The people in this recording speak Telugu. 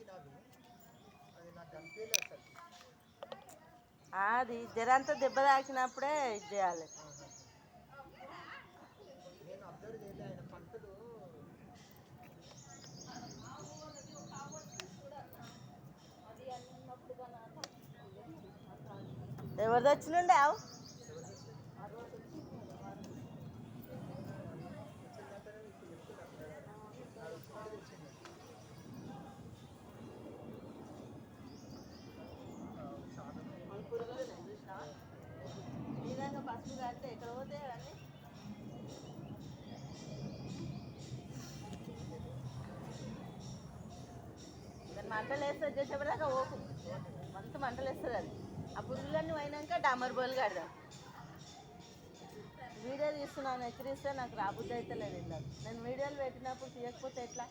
అది నాకు కనిపించలేదు అసలు. అది జరంతా దెబ్బ తాకినప్పుడే ఇది చేయాలి. నేను అబ్జర్వ్ చేయలే ఆయన పంటలు ఎవరిది వచ్చినుండే ఆవు? ఈ కడితే ఎక్కడ పోతే అని దాని మంటలు వేస్తే వచ్చేసేపటిదాకా ఓకు. మంత మంటలు వేస్తుంది అది ఆ పురుగులన్నీ పోయినాక డామర్ బోల్ కడదాం వీడియో తీస్తున్నాను ఎక్కిరిస్తే నాకు రాబుద్ది అయితే లేదు నేను వీడియోలు పెట్టినప్పుడు తీయకపోతే ఎట్లా